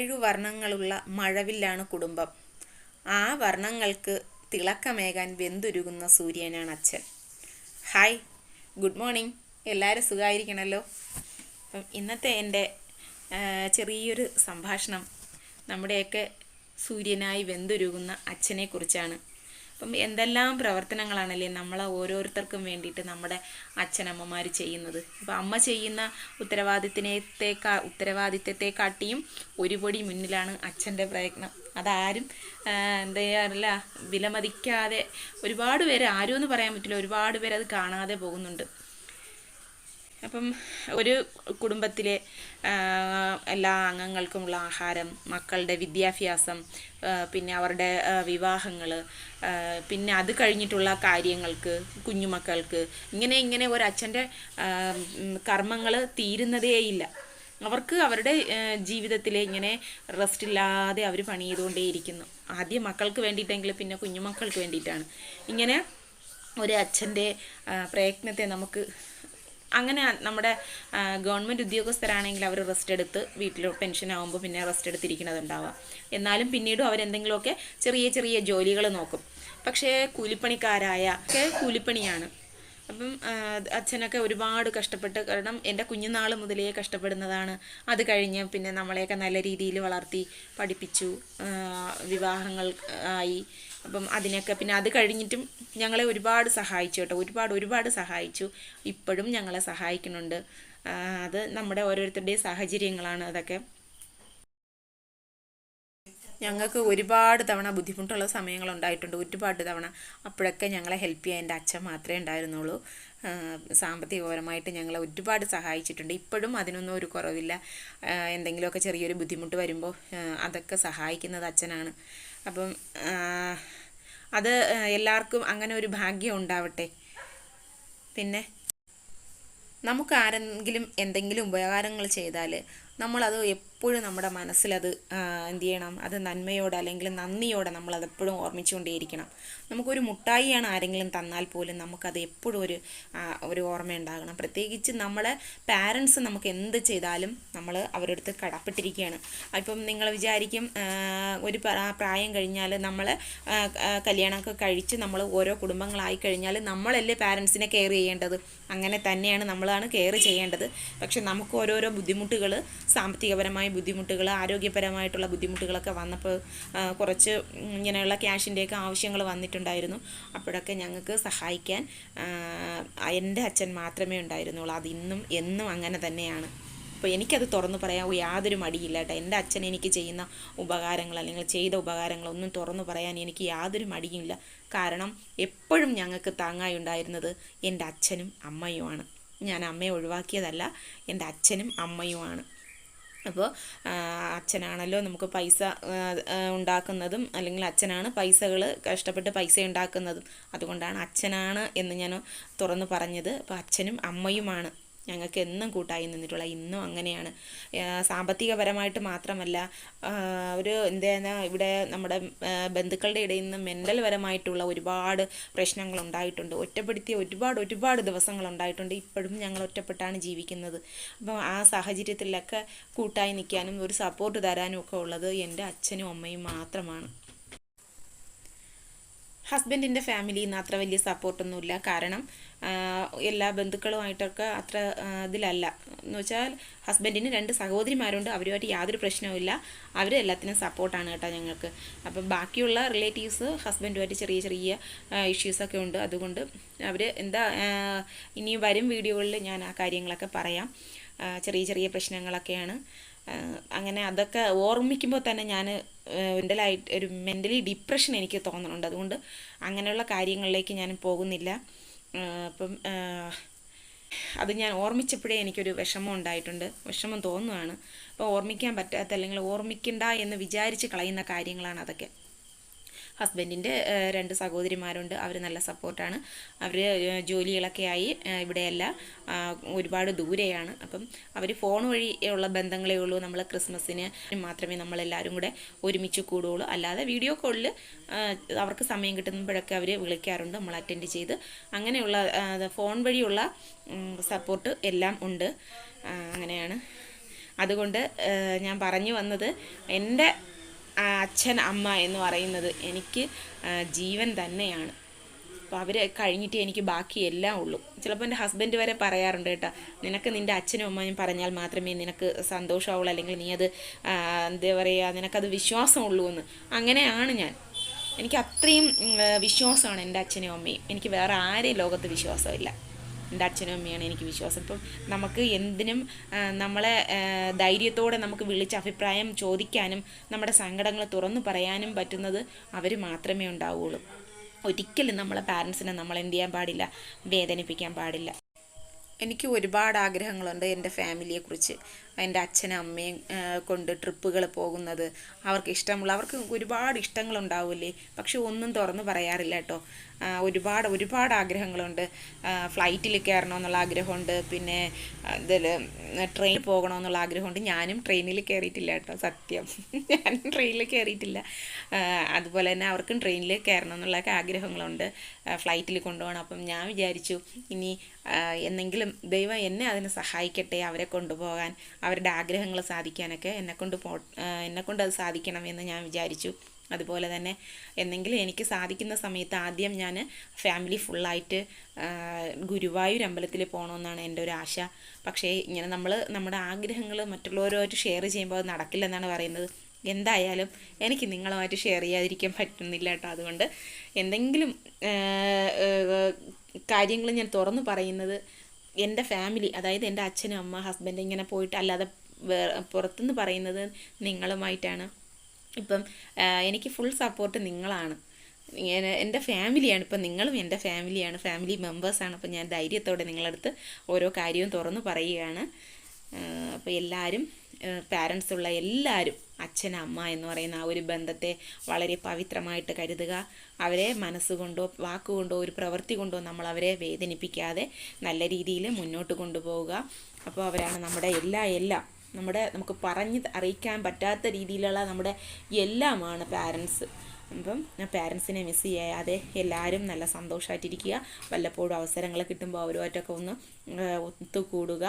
ഏഴു വർണങ്ങളുള്ള മഴവില്ലാണ് കുടുംബം. ആ വർണങ്ങൾക്ക് തിളക്കമേകാൻ വെന്തുരുകുന്ന സൂര്യനാണ് അച്ഛൻ. Hi good morning. എല്ലാവരും സുഖമായിരിക്കണമല്ലോ അപ്പം ഇന്നത്തെ എന്റെ ചെറിയൊരു സംഭാഷണം നമ്മുടെയൊക്കെ സൂര്യനായി വെന്തുരുകുന്ന അച്ഛനെക്കുറിച്ചാണ്. അപ്പം എന്തെല്ലാം പ്രവർത്തനങ്ങളാണല്ലേ നമ്മളെ ഓരോരുത്തർക്കും വേണ്ടിയിട്ട് നമ്മുടെ അച്ഛനമ്മമാർ ചെയ്യുന്നത്? അപ്പം അമ്മ ചെയ്യുന്ന ഉത്തരവാദിത്തത്തിനേക്കാ ഉത്തരവാദിത്തത്തെക്കാട്ടിയും ഒരുപടി മുന്നിലാണ് അച്ഛന്റെ പ്രയത്നം. അതാരും എന്താ ചെയ്യാറില്ല വിലമതിക്കാതെ ഒരുപാട് പേര് ആരും എന്ന് പറയാൻ പറ്റില്ല ഒരുപാട് പേര് അത് കാണാതെ പോകുന്നുണ്ട്. അപ്പം ഒരു കുടുംബത്തിലെ എല്ലാ അംഗങ്ങൾക്കുമുള്ള ആഹാരം മക്കളുടെ വിദ്യാഭ്യാസം പിന്നെ അവരുടെ വിവാഹങ്ങൾ പിന്നെ അത് കഴിഞ്ഞിട്ടുള്ള കാര്യങ്ങൾക്ക് കുഞ്ഞുമക്കൾക്ക് ഇങ്ങനെ ഇങ്ങനെ ഒരു അച്ഛന്റെ കർമ്മങ്ങൾ തീരുന്നതേയില്ല അവർക്ക് അവരുടെ ജീവിതത്തിലെ ഇങ്ങനെ റെസ്റ്റ് ഇല്ലാതെ അവർ പണി ചെയ്തുകൊണ്ടേയിരിക്കുന്നു ആദ്യം മക്കൾക്ക് വേണ്ടിയിട്ടെങ്കിൽ പിന്നെ കുഞ്ഞുമക്കൾക്ക് വേണ്ടിയിട്ടാണ്. ഇങ്ങനെ ഒരു അച്ഛന്റെ പ്രയത്നത്തെ നമുക്ക് അങ്ങനെ നമ്മുടെ ഗവൺമെന്റ് ഉദ്യോഗസ്ഥരാണെങ്കിൽ അവർ റെസ്റ്റ് എടുത്ത് വീട്ടിൽ പെൻഷൻ ആകുമ്പോൾ പിന്നെ റെസ്റ്റ് എടുത്തിരിക്കുന്നതുണ്ടാവുക എന്നാലും പിന്നീടും അവരെന്തെങ്കിലുമൊക്കെ ചെറിയ ചെറിയ ജോലികൾ നോക്കും. പക്ഷേ കൂലിപ്പണിക്കാരായ ഒക്കെ കൂലിപ്പണിയാണ്. അപ്പം അച്ഛനൊക്കെ ഒരുപാട് കഷ്ടപ്പെട്ട് കാരണം എന്റെ കുഞ്ഞുനാൾ മുതലേ കഷ്ടപ്പെടുന്നതാണ്. അത് കഴിഞ്ഞ് പിന്നെ നമ്മളെയൊക്കെ നല്ല രീതിയിൽ വളർത്തി പഠിപ്പിച്ചു. വിവാഹങ്ങൾ ആയി. അപ്പം അതിനൊക്കെ പിന്നെ അത് കഴിഞ്ഞിട്ടും ഞങ്ങളെ ഒരുപാട് സഹായിച്ചു കേട്ടോ. ഒരുപാട് ഒരുപാട് സഹായിച്ചു. ഇപ്പോഴും ഞങ്ങളെ സഹായിക്കുന്നുണ്ട്. അത് നമ്മുടെ ഓരോരുത്തരുടെയും സാഹചര്യങ്ങളാണ് അതൊക്കെ. ഞങ്ങൾക്ക് ഒരുപാട് തവണ ബുദ്ധിമുട്ടുള്ള സമയങ്ങൾ ഉണ്ടായിട്ടുണ്ട് ഒരുപാട് തവണ. അപ്പോഴൊക്കെ ഞങ്ങളെ ഹെൽപ്പ് ചെയ്യാൻ എന്റെ അച്ഛൻ മാത്രമേ ഉണ്ടായിരുന്നുള്ളൂ. സാമ്പത്തികപരമായിട്ട് ഞങ്ങളെ ഒരുപാട് സഹായിച്ചിട്ടുണ്ട്. ഇപ്പോഴും അതിനൊന്നും ഒരു കുറവില്ല. എന്തെങ്കിലുമൊക്കെ ചെറിയൊരു ബുദ്ധിമുട്ട് വരുമ്പോൾ അതൊക്കെ സഹായിക്കുന്നത് അച്ഛനാണ്. അപ്പം അത് എല്ലാവർക്കും അങ്ങനെ ഒരു ഭാഗ്യം ഉണ്ടാവട്ടെ. പിന്നെ നമുക്ക് ആരെങ്കിലും എന്തെങ്കിലും ഉപകാരങ്ങൾ ചെയ്താൽ നമ്മളത് എപ്പോഴും നമ്മുടെ മനസ്സിലത് എന്ത് ചെയ്യണം? അത് നന്മയോടെ അല്ലെങ്കിൽ നന്ദിയോടെ നമ്മളത് എപ്പോഴും ഓർമ്മിച്ചുകൊണ്ടേയിരിക്കണം. നമുക്കൊരു മുട്ടായിയാണ് ആരെങ്കിലും തന്നാൽ പോലും നമുക്കത് എപ്പോഴും ഒരു ഒരു ഓർമ്മയുണ്ടാകണം പ്രത്യേകിച്ച് നമ്മളെ പാരൻസ് നമുക്ക് എന്ത് ചെയ്താലും നമ്മൾ അവരുടെ അടുത്ത് കടപ്പെട്ടിരിക്കുകയാണ്. അപ്പം നിങ്ങൾ വിചാരിക്കും ഒരു പ്രായം കഴിഞ്ഞാൽ നമ്മൾ കല്യാണമൊക്കെ കഴിച്ച് നമ്മൾ ഓരോ കുടുംബങ്ങളായി കഴിഞ്ഞാൽ നമ്മളല്ലേ പാരൻസിനെ കെയർ ചെയ്യേണ്ടത്? അങ്ങനെ തന്നെയാണ് നമ്മളാണ് കെയർ ചെയ്യേണ്ടത്. പക്ഷെ നമുക്ക് ഓരോരോ ബുദ്ധിമുട്ടുകൾ സാമ്പത്തികപരമായ ബുദ്ധിമുട്ടുകൾ ആരോഗ്യപരമായിട്ടുള്ള ബുദ്ധിമുട്ടുകളൊക്കെ വന്നപ്പോൾ കുറച്ച് ഇങ്ങനെയുള്ള ക്യാഷിന്റെയൊക്കെ ആവശ്യങ്ങൾ വന്നിട്ടുണ്ടായിരുന്നു. അപ്പോഴൊക്കെ ഞങ്ങൾക്ക് സഹായിക്കാൻ എന്റെ അച്ഛൻ മാത്രമേ ഉണ്ടായിരുന്നുള്ളൂ. അത് ഇന്നും എന്നും അങ്ങനെ തന്നെയാണ്. അപ്പോൾ എനിക്കത് തുറന്നു പറയാൻ യാതൊരു മടിയില്ല കേട്ടോ. എന്റെ അച്ഛൻ എനിക്ക് ചെയ്യുന്ന ഉപകാരങ്ങൾ അല്ലെങ്കിൽ ചെയ്ത ഉപകാരങ്ങളൊന്നും തുറന്നു പറയാൻ എനിക്ക് യാതൊരു മടിയുമില്ല. കാരണം എപ്പോഴും ഞങ്ങൾക്ക് താങ്ങായി ഉണ്ടായിരുന്നത് എന്റെ അച്ഛനും അമ്മയുമാണ്. ഞാൻ അമ്മയെ ഒഴിവാക്കിയതല്ല എന്റെ അച്ഛനും അമ്മയുമാണ്. അപ്പോൾ അച്ഛനാണല്ലോ നമുക്ക് പൈസ ഉണ്ടാക്കുന്നതും അല്ലെങ്കിൽ അച്ഛനാണ് പൈസകൾ കഷ്ടപ്പെട്ട് പൈസ ഉണ്ടാക്കുന്നതും. അതുകൊണ്ടാണ് അച്ഛനാണ് എന്ന് ഞാൻ തുറന്നു പറഞ്ഞത്. അപ്പോൾ അച്ഛനും അമ്മയുമാണ്. ഞങ്ങൾക്ക് എന്നും കൂട്ടായി നിന്നിട്ടുള്ള ഇന്നും അങ്ങനെയാണ്. സാമ്പത്തികപരമായിട്ട് മാത്രമല്ല ഒരു എന്താ ഇവിടെ നമ്മുടെ ബന്ധുക്കളുടെ ഇടയിൽ നിന്ന് മെന്റൽ പരമായിട്ടുള്ള ഒരുപാട് പ്രശ്നങ്ങൾ ഉണ്ടായിട്ടുണ്ട് ഒറ്റപ്പെടുത്തിയ ഒരുപാട് ഒരുപാട് ദിവസങ്ങൾ ഉണ്ടായിട്ടുണ്ട് ഇപ്പോഴും ഞങ്ങൾ ഒറ്റപ്പെട്ടാണ് ജീവിക്കുന്നത്. അപ്പോൾ ആ സാഹചര്യത്തിലൊക്കെ കൂട്ടായി നിൽക്കാനും ഒരു സപ്പോർട്ട് തരാനും ഒക്കെ ഉള്ളത് എന്റെ അച്ഛനും അമ്മയും മാത്രമാണ്. ഹസ്ബൻഡിന്റെ ഫാമിലിയിൽ നിന്ന് അത്ര വലിയ സപ്പോർട്ടൊന്നുമില്ല കാരണം എല്ലാ ബന്ധുക്കളുമായിട്ടൊക്കെ അത്ര ഇതിലല്ല. എന്ന് വെച്ചാൽ ഹസ്ബൻഡിന് രണ്ട് സഹോദരിമാരുണ്ട്. അവരുമായിട്ട് യാതൊരു പ്രശ്നവുമില്ല അവർ എല്ലാത്തിനും സപ്പോർട്ടാണ് കേട്ടോ ഞങ്ങൾക്ക്. അപ്പം ബാക്കിയുള്ള റിലേറ്റീവ്സ് ഹസ്ബൻഡുമായിട്ട് ചെറിയ ചെറിയ ഇഷ്യൂസൊക്കെ ഉണ്ട്. അതുകൊണ്ട് അവർ എന്താ ഇനി വരും വീഡിയോകളിൽ ഞാൻ ആ കാര്യങ്ങളൊക്കെ പറയാം. ചെറിയ ചെറിയ പ്രശ്നങ്ങളൊക്കെയാണ്. അങ്ങനെ അതൊക്കെ ഓർമ്മിക്കുമ്പോൾ തന്നെ ഞാൻ മെന്റലായിട്ട് ഒരു മെന്റലി ഡിപ്രഷൻ എനിക്ക് തോന്നുന്നുണ്ട് അതുകൊണ്ട് അങ്ങനെയുള്ള കാര്യങ്ങളിലേക്ക് ഞാൻ പോകുന്നില്ല. അപ്പം അത് ഞാൻ ഓർമ്മിച്ചപ്പോഴേ എനിക്കൊരു വിഷമം ഉണ്ടായിട്ടുണ്ട്. വിഷമം തോന്നുകയാണ് അപ്പോൾ ഓർമ്മിക്കാൻ പറ്റാത്ത അല്ലെങ്കിൽ ഓർമ്മിക്കണ്ട എന്ന് വിചാരിച്ച് കളയുന്ന കാര്യങ്ങളാണ് അതൊക്കെ. ഹസ്ബൻഡിന്റെ രണ്ട് സഹോദരിമാരുണ്ട്. അവർ നല്ല സപ്പോർട്ടാണ്. അവർ ജോലികളൊക്കെ ആയി ഇവിടെയല്ല ഒരുപാട് ദൂരെയാണ്. അപ്പം അവർ ഫോൺ വഴി ഉള്ള ബന്ധങ്ങളേ ഉള്ളൂ. നമ്മൾ ക്രിസ്മസിന് മാത്രമേ നമ്മളെല്ലാവരും കൂടെ ഒരുമിച്ച് കൂടുകയുള്ളൂ അല്ലാതെ വീഡിയോ കോളിൽ അവർക്ക് സമയം കിട്ടുമ്പോഴൊക്കെ അവർ വിളിക്കാറുണ്ട്. നമ്മൾ അറ്റൻഡ് ചെയ്ത് അങ്ങനെയുള്ള ഫോൺ വഴിയുള്ള സപ്പോർട്ട് എല്ലാം ഉണ്ട്. അങ്ങനെയാണ്. അതുകൊണ്ട് ഞാൻ പറഞ്ഞു വന്നത് എന്റെ അച്ഛൻ അമ്മ എന്ന് പറയുന്നത് എനിക്ക് ജീവൻ തന്നെയാണ്. അപ്പോൾ അവർ കഴിഞ്ഞിട്ട് എനിക്ക് ബാക്കി എല്ലാം ഉള്ളൂ. ചിലപ്പോൾ എന്റെ ഹസ്ബൻഡ് വരെ പറയാറുണ്ട് കേട്ടോ നിനക്ക് നിന്റെ അച്ഛനും അമ്മയും പറഞ്ഞാൽ മാത്രമേ നിനക്ക് സന്തോഷമാവുള്ളൂ അല്ലെങ്കിൽ നീ അത് എന്താ പറയുക നിനക്കത് വിശ്വാസമുള്ളൂ എന്ന്. അങ്ങനെയാണ് ഞാൻ. എനിക്ക് അത്രയും വിശ്വാസമാണ് എന്റെ അച്ഛനും അമ്മയും. എനിക്ക് വേറെ ആരെയും ലോകത്ത് വിശ്വാസമില്ല. എന്റെ അച്ഛനും അമ്മയാണ് എനിക്ക് വിശ്വാസം. ഇപ്പം നമുക്ക് എന്തിനും നമ്മളെ ധൈര്യത്തോടെ നമുക്ക് വിളിച്ച് അഭിപ്രായം ചോദിക്കാനും നമ്മുടെ സങ്കടങ്ങൾ തുറന്നു പറയാനും പറ്റുന്നത് അവർ മാത്രമേ ഉണ്ടാവുകയുള്ളൂ ഒരിക്കലും നമ്മളെ പാരൻസിനെ നമ്മൾ എന്ത് ചെയ്യാൻ പാടില്ല വേദനിപ്പിക്കാൻ പാടില്ല. എനിക്ക് ഒരുപാട് ആഗ്രഹങ്ങളുണ്ട് എന്റെ ഫാമിലിയെക്കുറിച്ച്. എന്റെ അച്ഛനും അമ്മയും കൊണ്ട് ട്രിപ്പുകൾ പോകുന്നത് അവർക്ക് ഇഷ്ടമുള്ള അവർക്ക് ഒരുപാട് ഇഷ്ടങ്ങളുണ്ടാവില്ലേ പക്ഷെ ഒന്നും തുറന്നു പറയാറില്ല കേട്ടോ. ഒരുപാട് ഒരുപാട് ആഗ്രഹങ്ങളുണ്ട്. ഫ്ലൈറ്റിൽ കയറണമെന്നുള്ള ആഗ്രഹമുണ്ട്. പിന്നെ ഇതിൽ ട്രെയിനിൽ പോകണമെന്നുള്ള ആഗ്രഹമുണ്ട്. ഞാനും ട്രെയിനിൽ കയറിയിട്ടില്ല കേട്ടോ സത്യം. ഞാനും ട്രെയിനിൽ കയറിയിട്ടില്ല. അതുപോലെ തന്നെ അവർക്കും ട്രെയിനിൽ കയറണമെന്നുള്ള ആഗ്രഹങ്ങളുണ്ട്. ഫ്ലൈറ്റിൽ കൊണ്ടുപോകണം. അപ്പം ഞാൻ വിചാരിച്ചു ഇനി എന്നെങ്കിലും ദൈവം എന്നെ അതിന് സഹായിക്കട്ടെ അവരെ കൊണ്ടുപോകാൻ അവരുടെ ആഗ്രഹങ്ങൾ സാധിക്കാനൊക്കെ എന്നെക്കൊണ്ട് പോ എന്നെക്കൊണ്ട് അത് സാധിക്കണമെന്ന് ഞാൻ വിചാരിച്ചു. അതുപോലെ തന്നെ എന്തെങ്കിലും എനിക്ക് സാധിക്കുന്ന സമയത്ത് ആദ്യം ഞാൻ ഫാമിലി ഫുള്ളായിട്ട് ഗുരുവായൂർ അമ്പലത്തിൽ പോകണമെന്നാണ് എന്റെ ഒരു ആശ. പക്ഷേ ഇങ്ങനെ നമ്മൾ നമ്മുടെ ആഗ്രഹങ്ങൾ മറ്റുള്ളവരുമായിട്ട് ഷെയർ ചെയ്യുമ്പോൾ അത് നടക്കില്ലെന്നാണ് പറയുന്നത്. എന്തായാലും എനിക്ക് നിങ്ങളുമായിട്ട് ഷെയർ ചെയ്യാതിരിക്കാൻ പറ്റുന്നില്ല കേട്ടോ. അതുകൊണ്ട് എന്തെങ്കിലും കാര്യങ്ങൾ ഞാൻ തുറന്നു പറയുന്നത് എന്റെ ഫാമിലി അതായത് എന്റെ അച്ഛനും അമ്മ ഹസ്ബൻഡ് ഇങ്ങനെ പോയിട്ട് അല്ലാതെ പുറത്തുനിന്ന് പറയുന്നത് നിങ്ങളുമായിട്ടാണ്. ഇപ്പം എനിക്ക് ഫുൾ സപ്പോർട്ട് നിങ്ങളാണ്. എന്റെ ഫാമിലിയാണ് ഇപ്പം നിങ്ങളും എന്റെ ഫാമിലിയാണ് ഫാമിലി മെമ്പേഴ്സാണ് അപ്പം ഞാൻ ധൈര്യത്തോടെ നിങ്ങളടുത്ത് ഓരോ കാര്യവും തുറന്നു പറയുകയാണ്. അപ്പോൾ എല്ലാവരും പാരൻസ് ഉള്ള എല്ലാവരും അച്ഛൻ അമ്മ എന്ന് പറയുന്ന ആ ഒരു ബന്ധത്തെ വളരെ പവിത്രമായിട്ട് കരുതുക. അവരെ മനസ്സുകൊണ്ടോ വാക്കുകൊണ്ടോ ഒരു പ്രവൃത്തി കൊണ്ടോ നമ്മൾ അവരെ വേദനിപ്പിക്കാതെ നല്ല രീതിയിൽ മുന്നോട്ട് കൊണ്ടുപോവുക. അപ്പോൾ അവരാണ് നമ്മുടെ എല്ലാ എല്ലാം നമ്മുടെ നമുക്ക് പറഞ്ഞ് അറിയിക്കാൻ പറ്റാത്ത രീതിയിലുള്ള നമ്മുടെ എല്ലാമാണ് പാരൻസ് അപ്പം പാരൻസിനെ മിസ് ചെയ്യാതെ എല്ലാവരും നല്ല സന്തോഷമായിട്ടിരിക്കുക വല്ലപ്പോഴും അവസരങ്ങൾ കിട്ടുമ്പോൾ അവരുമായിട്ടൊക്കെ ഒന്ന് ഒത്തുകൂടുക.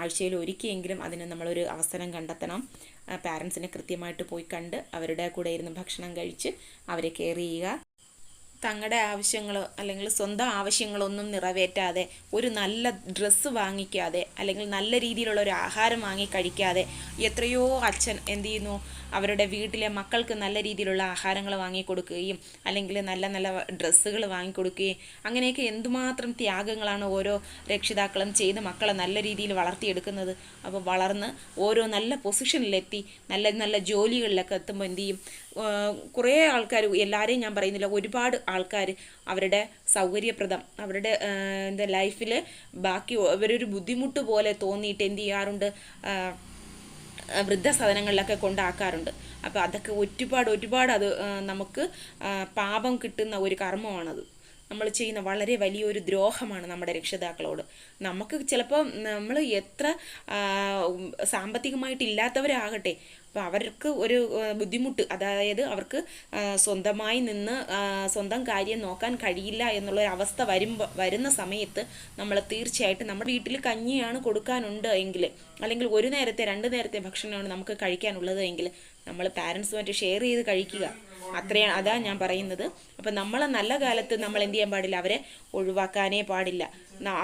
ആഴ്ചയിൽ ഒരിക്കലെങ്കിലും അതിന് നമ്മളൊരു അവസരം കണ്ടെത്തണം. പാരൻസിനെ കൃത്യമായിട്ട് പോയി കണ്ട് അവരുടെ കൂടെ ഇരുന്ന് ഭക്ഷണം കഴിച്ച് അവരെ കെയർ ചെയ്യുക. തങ്ങളുടെ ആവശ്യങ്ങളോ അല്ലെങ്കിൽ സ്വന്തം ആവശ്യങ്ങളൊന്നും നിറവേറ്റാതെ ഒരു നല്ല ഡ്രസ്സ് വാങ്ങിക്കാതെ അല്ലെങ്കിൽ നല്ല രീതിയിലുള്ള ഒരു ആഹാരം വാങ്ങി കഴിക്കാതെ എത്രയോ അച്ഛൻ എന്ത് ചെയ്യുന്നു? അവരുടെ വീട്ടിലെ മക്കൾക്ക് നല്ല രീതിയിലുള്ള ആഹാരങ്ങൾ വാങ്ങിക്കൊടുക്കുകയും അല്ലെങ്കിൽ നല്ല നല്ല ഡ്രസ്സുകൾ വാങ്ങിക്കൊടുക്കുകയും അങ്ങനെയൊക്കെ എന്തുമാത്രം ത്യാഗങ്ങളാണ് ഓരോ രക്ഷിതാക്കളും ചെയ്ത് മക്കളെ നല്ല രീതിയിൽ വളർത്തിയെടുക്കുന്നത്. അപ്പോൾ വളർന്ന് ഓരോ നല്ല പൊസിഷനിലെത്തി നല്ല നല്ല ജോലികളിലൊക്കെ എത്തുമ്പോൾ എന്ത് ചെയ്യും? കുറേ ആൾക്കാർ എല്ലാവരെയും ഞാൻ പറയുന്നില്ല ഒരുപാട് ആൾക്കാർ അവരുടെ സൗകര്യപ്രദം അവരുടെ എന്താ ലൈഫിൽ ബാക്കി അവരൊരു ബുദ്ധിമുട്ട് പോലെ തോന്നിയിട്ട് എന്ത് ചെയ്യാറുണ്ട്? വൃദ്ധസദനങ്ങളിലൊക്കെ കൊണ്ടാക്കാറുണ്ട്. അപ്പോൾ അതൊക്കെ ഒരുപാട് ഒരുപാട് അത് നമുക്ക് പാപം കിട്ടുന്ന ഒരു കർമ്മമാണത്. നമ്മൾ ചെയ്യുന്ന വളരെ വലിയൊരു ദ്രോഹമാണ് നമ്മുടെ രക്ഷിതാക്കളോട്. നമുക്ക് ചിലപ്പോൾ നമ്മൾ എത്ര സാമ്പത്തികമായിട്ടില്ലാത്തവരാകട്ടെ അപ്പോൾ അവർക്ക് ഒരു ബുദ്ധിമുട്ട്. അതായത് അവർക്ക് സ്വന്തമായി നിന്ന് സ്വന്തം കാര്യം നോക്കാൻ കഴിയില്ല എന്നുള്ള അവസ്ഥ വരുമ്പോൾ വരുന്ന സമയത്ത് നമ്മൾ തീർച്ചയായിട്ടും നമ്മുടെ വീട്ടിൽ കഞ്ഞിയാണ് കൊടുക്കാനുണ്ട് എങ്കിൽ അല്ലെങ്കിൽ ഒരു നേരത്തെ രണ്ട് നേരത്തെ ഭക്ഷണമാണ് നമുക്ക് കഴിക്കാനുള്ളത് എങ്കിൽ നമ്മൾ പാരൻസുമായിട്ട് ഷെയർ ചെയ്ത് കഴിക്കുക. അത്രയാണ് അതാ ഞാൻ പറയുന്നത്. അപ്പം നമ്മളെ നല്ല കാലത്ത് നമ്മൾ എന്ത് ചെയ്യാൻ പാടില്ല അവരെ ഒഴിവാക്കാനേ പാടില്ല.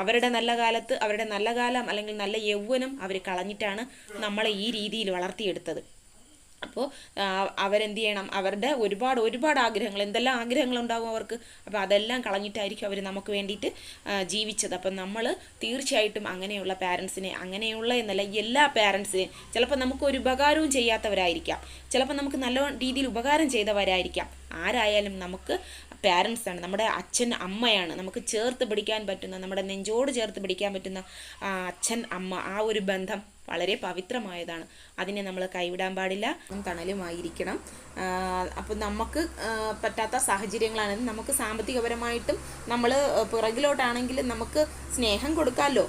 അവരുടെ നല്ല കാലത്ത് അവരുടെ നല്ല കാലം അല്ലെങ്കിൽ നല്ല യൗവനം അവർ കളഞ്ഞിട്ടാണ് നമ്മളെ ഈ രീതിയിൽ വളർത്തിയെടുത്തത്. അപ്പോൾ അവരെന്ത് ചെയ്യണം? അവരുടെ ഒരുപാട് ഒരുപാട് ആഗ്രഹങ്ങൾ എന്തെല്ലാം ആഗ്രഹങ്ങൾ ആഗ്രഹങ്ങളുണ്ടാകും അവർക്ക്? അപ്പോൾ അതെല്ലാം കളഞ്ഞിട്ടായിരിക്കും അവർ നമുക്ക് വേണ്ടിയിട്ട് ജീവിച്ചത്. അപ്പം നമ്മൾ തീർച്ചയായിട്ടും അങ്ങനെയുള്ള പാരൻസിനെ അങ്ങനെയുള്ള എന്നല്ല എല്ലാ പാരൻസിനെയും ചിലപ്പോൾ നമുക്ക് ഒരു ഉപകാരവും ചെയ്യാത്തവരായിരിക്കാം. ചിലപ്പോൾ നമുക്ക് നല്ല രീതിയിൽ ഉപകാരം ചെയ്തവരായിരിക്കാം. ആരായാലും നമുക്ക് പാരൻസാണ് നമ്മുടെ അച്ഛൻ അമ്മയാണ്. നമുക്ക് ചേർത്ത് പിടിക്കാൻ പറ്റുന്ന നമ്മുടെ നെഞ്ചോട് ചേർത്ത് പിടിക്കാൻ പറ്റുന്ന അച്ഛൻ അമ്മ ആ ഒരു ബന്ധം വളരെ പവിത്രമായതാണ്. അതിനെ നമ്മൾ കൈവിടാൻ പാടില്ല. തണലുമായിരിക്കണം. അപ്പം നമുക്ക് പറ്റാത്ത സാഹചര്യങ്ങളാണ് നമുക്ക് സാമ്പത്തികപരമായിട്ടും നമ്മൾ പുറകിലോട്ടാണെങ്കിൽ നമുക്ക് സ്നേഹം കൊടുക്കാമല്ലോ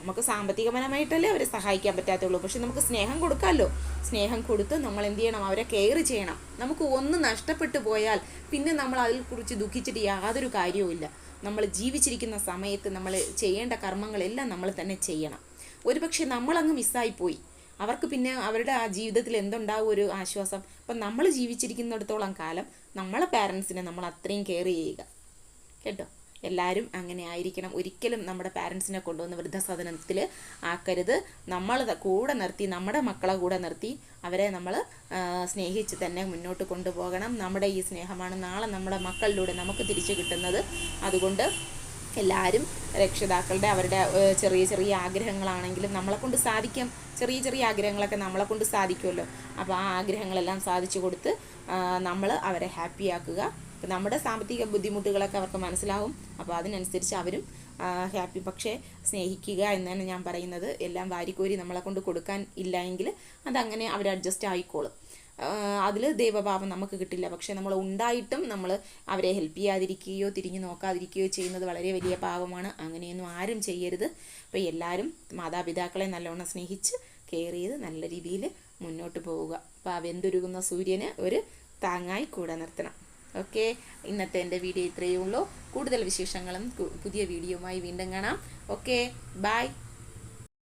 നമുക്ക് സാമ്പത്തികപരമായിട്ടല്ലേ അവരെ സഹായിക്കാൻ പറ്റാത്തുള്ളൂ. പക്ഷെ നമുക്ക് സ്നേഹം കൊടുക്കാമല്ലോ. സ്നേഹം കൊടുത്ത് നമ്മൾ എന്ത് ചെയ്യണം? അവരെ കെയർ ചെയ്യണം. നമുക്ക് ഒന്ന് നഷ്ടപ്പെട്ടു പോയാൽ പിന്നെ നമ്മൾ അതിൽ കുറിച്ച് ദുഃഖിച്ചിട്ട് യാതൊരു കാര്യവുമില്ല നമ്മൾ ജീവിച്ചിരിക്കുന്ന സമയത്ത് നമ്മൾ ചെയ്യേണ്ട കർമ്മങ്ങളെല്ലാം നമ്മൾ തന്നെ ചെയ്യണം. ഒരുപക്ഷെ നമ്മളങ്ങ് മിസ്സായിപ്പോയി അവർക്ക് പിന്നെ അവരുടെ ആ ജീവിതത്തിൽ എന്തുണ്ടാവും ഒരു ആശ്വാസം? അപ്പം നമ്മൾ ജീവിച്ചിരിക്കുന്നിടത്തോളം കാലം നമ്മളെ പാരൻസിനെ നമ്മൾ അത്രയും കെയർ ചെയ്യുക. കേട്ടോ? എല്ലാവരും അങ്ങനെ ആയിരിക്കണം. ഒരിക്കലും നമ്മുടെ പാരൻസിനെ കൊണ്ടുവന്ന് വൃദ്ധസദനത്തിൽ ആക്കരുത്. നമ്മൾ കൂടെ നിർത്തി നമ്മുടെ മക്കളെ കൂടെ നിർത്തി അവരെ നമ്മൾ സ്നേഹിച്ച് തന്നെ മുന്നോട്ട് കൊണ്ടുപോകണം. നമ്മുടെ ഈ സ്നേഹമാണ് നാളെ നമ്മുടെ മക്കളിലൂടെ നമുക്ക് തിരിച്ചു കിട്ടുന്നത്. അതുകൊണ്ട് എല്ലാവരും രക്ഷിതാക്കളുടെ അവരുടെ ചെറിയ ചെറിയ ആഗ്രഹങ്ങളാണെങ്കിലും നമ്മളെ കൊണ്ട് സാധിക്കാം. ചെറിയ ചെറിയ ആഗ്രഹങ്ങളൊക്കെ നമ്മളെ കൊണ്ട് സാധിക്കുമല്ലോ. അപ്പോൾ ആ ആഗ്രഹങ്ങളെല്ലാം സാധിച്ചു കൊടുത്ത് നമ്മൾ അവരെ ഹാപ്പിയാക്കുക നമ്മുടെ സാമ്പത്തിക ബുദ്ധിമുട്ടുകളൊക്കെ അവർക്ക് മനസ്സിലാവും. അപ്പോൾ അതിനനുസരിച്ച് അവരും ഹാപ്പി പക്ഷേ സ്നേഹിക്കുക എന്നാണ് ഞാൻ പറയുന്നത്. എല്ലാം വാരിക്കോരി നമ്മളെ കൊണ്ട് കൊടുക്കാൻ ഇല്ല എങ്കിൽ അതങ്ങനെ അവർ അഡ്ജസ്റ്റ് ആയിക്കോളും. അതിൽ ദൈവഭാവം നമുക്ക് കിട്ടില്ല. പക്ഷേ നമ്മൾ ഉണ്ടായിട്ടും നമ്മൾ അവരെ ഹെൽപ്പ് ചെയ്യാതിരിക്കുകയോ തിരിഞ്ഞു നോക്കാതിരിക്കുകയോ ചെയ്യുന്നത് വളരെ വലിയ പാവമാണ് അങ്ങനെയൊന്നും ആരും ചെയ്യരുത്. അപ്പോൾ എല്ലാവരും മാതാപിതാക്കളെ നല്ലോണം സ്നേഹിച്ച് കെയർ ചെയ്ത് നല്ല രീതിയിൽ മുന്നോട്ട് പോവുക. അപ്പോൾ ആ വെന്തുരുകുന്ന സൂര്യന് ഒരു താങ്ങായി കൂടെ നിർത്തണം. ഓക്കെ. ഇന്നത്തെ എന്റെ വീഡിയോ ഇത്രയേ ഉള്ളൂ. കൂടുതൽ വിശേഷങ്ങളും പുതിയ വീഡിയോയുമായി വീണ്ടും കാണാം. ഓക്കെ. ബൈ.